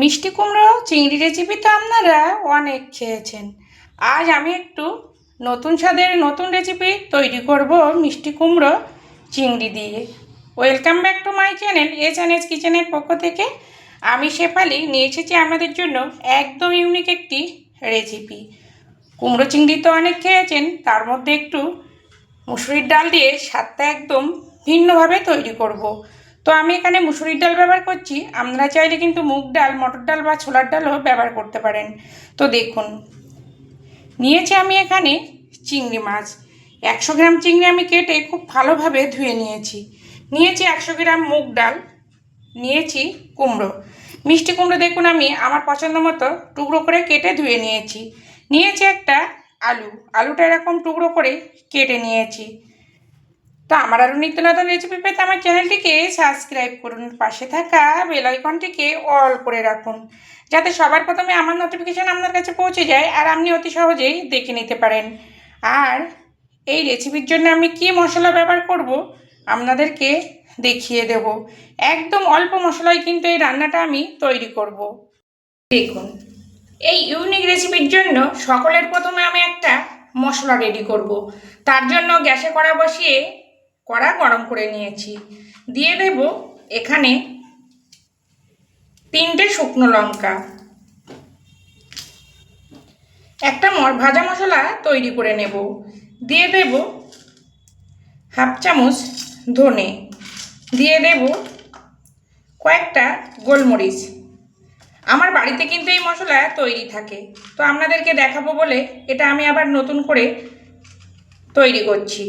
মিষ্টি কুমড়ো, চিংড়ি রেসিপি তো আপনারা অনেক খেয়েছেন। আজ আমি একটু নতুন স্বাদের নতুন রেসিপি তৈরি করব মিষ্টি কুমড়ো, চিংড়ি দিয়ে। Welcome back to my channel S N S কিচেনের পক্ষ থেকে। আমি শেফালি, নিয়ে এসেছি আপনাদের জন্য একদম ইউনিক একটি রেসিপি। কুমড়ো, চিংড়ি তো অনেক খেয়েছেন, তার মধ্যে একটু মুসুরির ডাল দিয়ে স্বাদটা একদম ভিন্নভাবে তৈরি করব। তো আমি এখানে মুসুরির ডাল ব্যবহার করছি। আপনারা চাইলে কিন্তু মুগ ডাল, মটর ডাল বা ছোলার ডালও ব্যবহার করতে পারেন। তো দেখুন, নিয়েছি আমি এখানে চিংড়ি মাছ। একশো গ্রাম চিংড়ি আমি কেটে খুব ভালোভাবে ধুয়ে নিয়েছি। নিয়েছি একশো গ্রাম মুগ ডাল, নিয়েছি কুমড়ো। মিষ্টি কুমড়ো দেখুন আমি আমার পছন্দ মতো টুকরো করে কেটে ধুয়ে নিয়েছি। নিয়েছি একটা আলু। আলুটা এরকম টুকরো করে কেটে নিয়েছি। তো আমার আরও নিত্য নতুন রেসিপি পেতে আমার চ্যানেলটিকে সাবস্ক্রাইব করুন, পাশে থাকা বেল আইকনটিকে অল করে রাখুন, যাতে সবার প্রথমে আমার নোটিফিকেশান আপনার কাছে পৌঁছে যায় আর আপনি অতি সহজেই দেখে নিতে পারেন। আর এই রেসিপির জন্য আমি কি মশলা ব্যবহার করব আপনাদেরকে দেখিয়ে দেব। একদম অল্প মশলায় কিন্তু এই রান্নাটা আমি তৈরি করব। দেখুন, এই ইউনিক রেসিপির জন্য সকলের প্রথমে আমি একটা মশলা রেডি করব। তার জন্য গ্যাসে কড়া বসিয়ে কড়া গরম করে নিয়েছি। দিয়ে দেব এখানে তিনটে শুকনো লঙ্কা। একটা ভাজা মশলা তৈরি করে নেব। দিয়ে দেব হাফ চামচ ধনে। দিয়ে দেব কয়েকটা গোলমরিচ। আমার বাড়িতে কিন্তু এই মশলা তৈরি থাকে। তো আপনাদেরকে দেখাবো বলে এটা আমি আবার নতুন করে তৈরি করছি।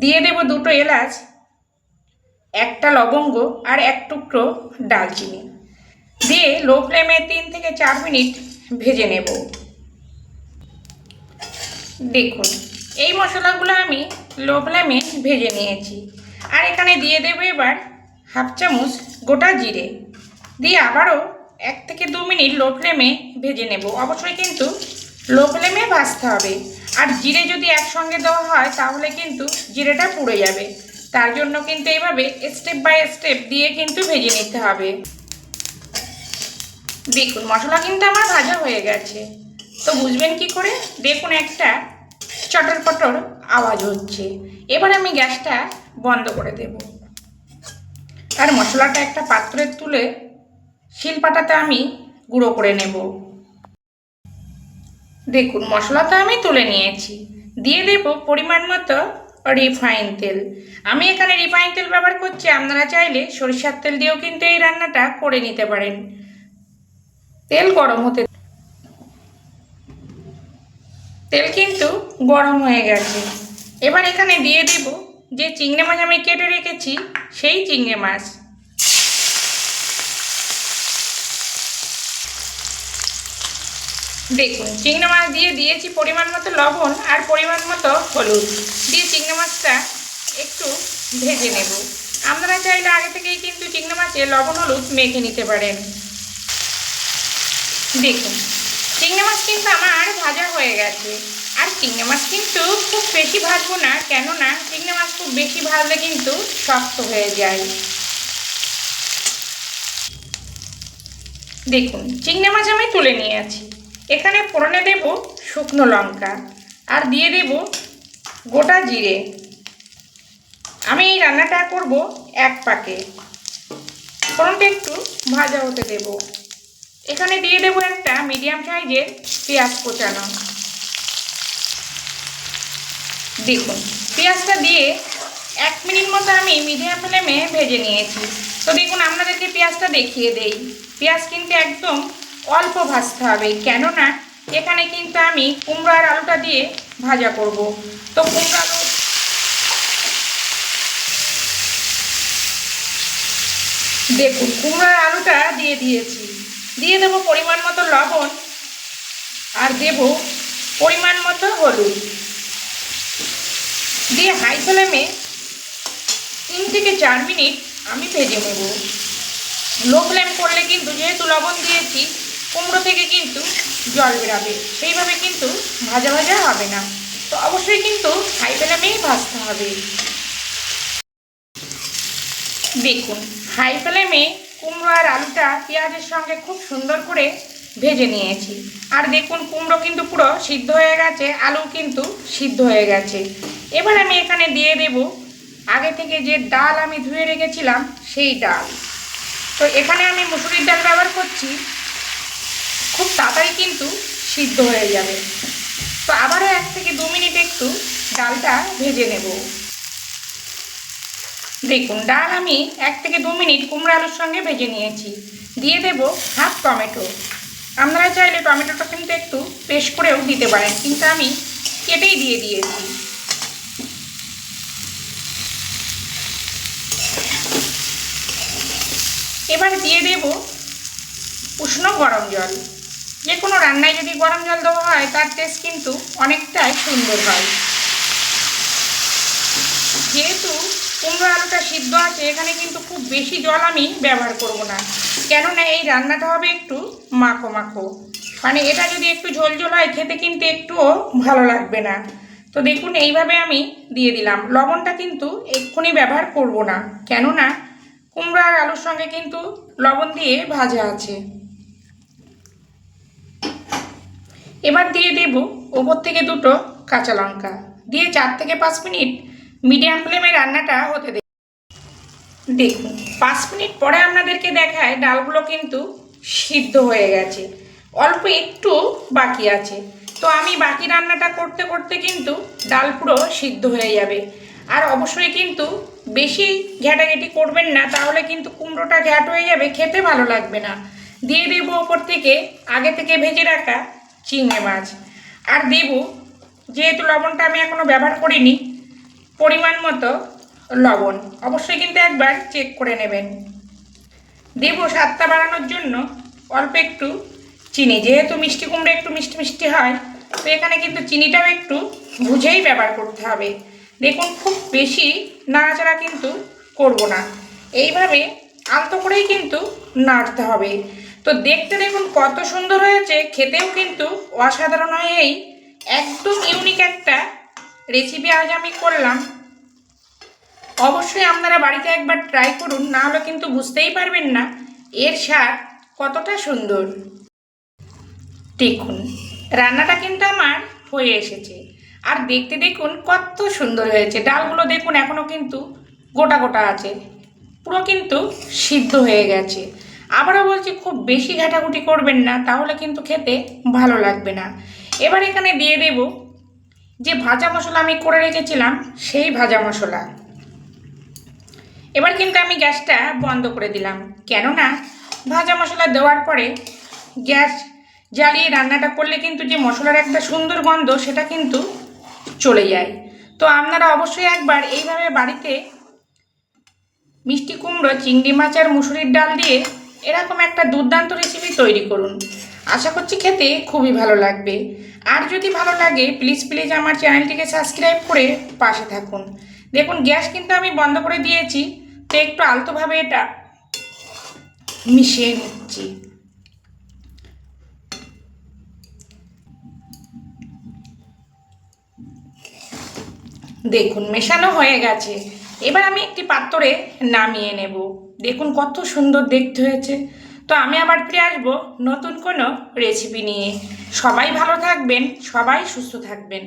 দিয়ে দেব দুটো এলাচ, একটা লবঙ্গ আর এক টুকরো ডালচিনি। দিয়ে লো ফ্লেমে তিন থেকে চার মিনিট ভেজে নেব। দেখুন, এই মশলাগুলো আমি লো ফ্লেমে ভেজে নিয়েছি। আর এখানে দিয়ে দেবো এবার হাফ চামচ গোটা জিরে। দিয়ে আবারও এক থেকে দু মিনিট লো ফ্লেমে ভেজে নেব। অবশ্যই কিন্তু লো ফ্লেমে ভাজতে হবে। আর জিরে যদি একসঙ্গে দেওয়া হয়, তাহলে কিন্তু জিরেটা পুড়ে যাবে। তার জন্য কিন্তু এইভাবে স্টেপ বাই স্টেপ দিয়ে কিন্তু ভেজে নিতে হবে। দেখুন, মশলা কিন্তু আমার ভাজা হয়ে গেছে। তো বুঝবেন কি করে? দেখুন একটা চটর পটর আওয়াজ হচ্ছে। এবার আমি গ্যাসটা বন্ধ করে দেব। আর মশলাটা একটা পাত্রে তুলে শিলপাটাতে আমি গুঁড়ো করে নেব। দেখুন মশলা তো আমি তুলে নিয়েছি। দিয়ে দেব পরিমাণ মতো রিফাইন তেল। আমি এখানে রিফাইন তেল ব্যবহার করছি, আপনারা চাইলে সরিষার তেল দিয়েও কিন্তু এই রান্নাটা করে নিতে পারেন। তেল গরম হতে তেল কিন্তু গরম হয়ে গেছে। এবার এখানে দিয়ে দেব যে চিংড়ি মাছ আমি কেটে রেখেছি, সেই চিংড়ি মাছ। দেখুন, চিংড়ি মাছ দিয়ে দিয়েছি পরিমাণ মতো লবণ আর পরিমাণ মতো হলুদ। দিয়ে চিংড়ি মাছটা একটু ভেজে নেব। আপনারা চাইলে আগে থেকেই কিন্তু চিংড়ি মাছে লবণ হলুদ মেখে নিতে পারেন। দেখুন, চিংড়ি মাছ কিন্তু আমার ভাজা হয়ে গেছে। আর চিংড়ি মাছ কিন্তু খুব বেশি ভাজবো না, কেননা চিংড়ি মাছ খুব বেশি ভাজলে কিন্তু শক্ত হয়ে যায়। দেখুন, চিংড়ি মাছ আমি তুলে নিয়ে আছি। এখানে ফোড়নে দেব শুকনো লঙ্কা আর দিয়ে দেব গোটা জিরে। আমি এই রান্নাটা করব এক পাকে। ফোড়নটা একটু ভাজা হতে দেব। এখানে দিয়ে দেবো একটা মিডিয়াম সাইজের পেঁয়াজ কোচানো। দেখুন, পেঁয়াজটা দিয়ে এক মিনিট মতো আমি মিডিয়াম ফ্লেমে ভেজে নিয়েছি। তো দেখুন, আপনাদেরকে পেঁয়াজটা দেখিয়ে দেই। পেঁয়াজ কিন্তু একদম অল্প ভাজতে হবে, কেননা এখানে কিন্তু আমি কুমড়ো আর আলুটা দিয়ে ভাজা করব। তো কুমড়ো আলু দেখুন, কুমড়ো আর আলুটা দিয়ে দিয়েছি। দিয়ে দেবো পরিমাণ মতো লবণ আর দেব পরিমাণ মতো হলুদ। দিয়ে হাই ফ্লেমে তিন থেকে চার মিনিট আমি ভেজে নেব। লো ফ্লেম করলে কিন্তু যেহেতু লবণ দিয়েছি কুমড়ো থেকে কিন্তু জল বেরাবে। সেইভাবে কিন্তু ভাজা ভাজা হবে না। তো অবশ্যই কিন্তু হাই ফ্লেমেই ভাজতে হবে। দেখুন হাই ফ্লেমে কুমড়ো আর আলুটা পেঁয়াজের সঙ্গে খুব সুন্দর করে ভেজে নিয়েছি। আর দেখুন, কুমড়ো কিন্তু পুরো সিদ্ধ হয়ে গেছে আলু কিন্তু সিদ্ধ হয়ে গেছে। এবার আমি এখানে দিয়ে দেব আগে থেকে যে ডাল আমি ধুয়ে রেখেছিলাম, সেই ডাল। তো এখানে আমি মুসুরির ডাল ব্যবহার করছি। খুব তাড়াতাড়ি কিন্তু সিদ্ধ হয়ে যাবে। তো আবারও এক থেকে দু মিনিট একটু ডালটা ভেজে নেব। দেখুন, ডাল আমি এক থেকে দু মিনিট কুমড়ো আলুর সঙ্গে ভেজে নিয়েছি। দিয়ে দেব হাফ টমেটো। আপনারা চাইলে টমেটোটা কিন্তু একটু পেস্ট করেও দিতে পারেন, কিন্তু আমি কেটেই দিয়ে দিয়েছি। এবার দিয়ে দেব উষ্ণ গরম জল। যে কোনো রান্নায় যদি গরম জল দেওয়া হয়, তার টেস্ট কিন্তু অনেকটাই সুন্দর হয়। যেহেতু কুমড়ো আলুটা সিদ্ধ আছে, এখানে কিন্তু খুব বেশি জল আমি ব্যবহার করব না। কেননা এই রান্নাটা হবে একটু মাখো মাখো। মানে এটা যদি একটু ঝোল ঝোল হয়, খেতে কিন্তু একটুও ভালো লাগবে না। তো দেখুন, এইভাবে আমি দিয়ে দিলাম। লবণটা কিন্তু এক্ষুনি ব্যবহার করব না। কেননা কুমড়ো আর আলুর সঙ্গে কিন্তু লবণ দিয়ে ভাজা আছে। এবার দিয়ে দেব ওপর থেকে দুটো কাঁচা লঙ্কা। দিয়ে চার থেকে পাঁচ মিনিট মিডিয়াম ফ্লেমে রান্নাটা হতে দেব দেখুন, পাঁচ মিনিট পরে আপনাদেরকে দেখায় ডালগুলো কিন্তু সিদ্ধ হয়ে গেছে। অল্প একটু বাকি আছে। তো আমি বাকি রান্নাটা করতে করতে কিন্তু ডাল পুরো সিদ্ধ হয়ে যাবে। আর অবশ্যই কিন্তু বেশি ঘ্যাটাঘেটি করবেন না, তাহলে কিন্তু কুমড়োটা ঘ্যাট হয়ে যাবে, খেতে ভালো লাগবে না। দিয়ে দেবো ওপর থেকে আগে থেকে ভেজে রাখা চিংড়ি মাছ। আর দেব, যেহেতু লবণটা আমি এখনও ব্যবহার করিনি, পরিমাণ মতো লবণ। অবশ্যই কিন্তু একবার চেক করে নেবেন। দেব স্বাদটা বাড়ানোর জন্য অল্প একটু চিনি। যেহেতু মিষ্টি কুমড়ো একটু মিষ্টি মিষ্টি হয়, তো এখানে কিন্তু চিনিটাও একটু বুঝেই ব্যবহার করতে হবে। দেখুন, খুব বেশি নাড়াচাড়া কিন্তু করব না। এইভাবে আলতো করেই কিন্তু নাড়তে হবে। তো দেখতে দেখুন কত সুন্দর হয়েছে। খেতেও কিন্তু অসাধারণ হয় এই। একদম ইউনিক একটা রেসিপি আজ আমি করলাম। অবশ্যই আপনারা বাড়িতে একবার ট্রাই করুন, না হলে কিন্তু বুঝতেই পারবেন না এর স্বাদ কতটা সুন্দর। দেখুন, রান্নাটা কিন্তু আমার হয়ে এসেছে। আর দেখতে দেখুন কত সুন্দর হয়েছে। ডালগুলো দেখুন এখনও কিন্তু গোটা গোটা আছে। পুরো কিন্তু সিদ্ধ হয়ে গেছে। আবারও বলছি, খুব বেশি ঘাটাঘুটি করবেন না, তাহলে কিন্তু খেতে ভালো লাগবে না। এবার এখানে দিয়ে দেব যে ভাজা মশলা আমি করে রেখেছিলাম, সেই ভাজা মশলা। এবার কিন্তু আমি গ্যাসটা বন্ধ করে দিলাম। কেননা, ভাজা মশলা দেওয়ার পরে গ্যাস জ্বালিয়ে রান্নাটা করলে কিন্তু যে মশলার একটা সুন্দর গন্ধ, সেটা কিন্তু চলে যায়। তো আপনারা অবশ্যই একবার এইভাবে বাড়িতে মিষ্টি কুমড়ো, চিংড়ি মাছ আর মুসুরির ডাল দিয়ে এরকম একটা দুর্দান্ত রেসিপি তৈরি করুন। আশা করছি খেতে খুবই ভালো লাগবে। আর যদি ভালো লাগে প্লিজ প্লিজ আমার চ্যানেলটিকে সাবস্ক্রাইব করে পাশে থাকুন। দেখুন, গ্যাস কিন্তু আমি বন্ধ করে দিয়েছি, তো একটু আলতোভাবে এটা মিশিয়ে নিচ্ছি। দেখুন, মেশানো হয়ে গেছে। এবার আমি একটি পাত্রে নামিয়ে নেব। দেখুন কত সুন্দর দেখতে হয়েছে। তো আমি আবার ফিরে আসব নতুন কোনো রেসিপি নিয়ে। সবাই ভালো থাকবেন, সবাই সুস্থ থাকবেন।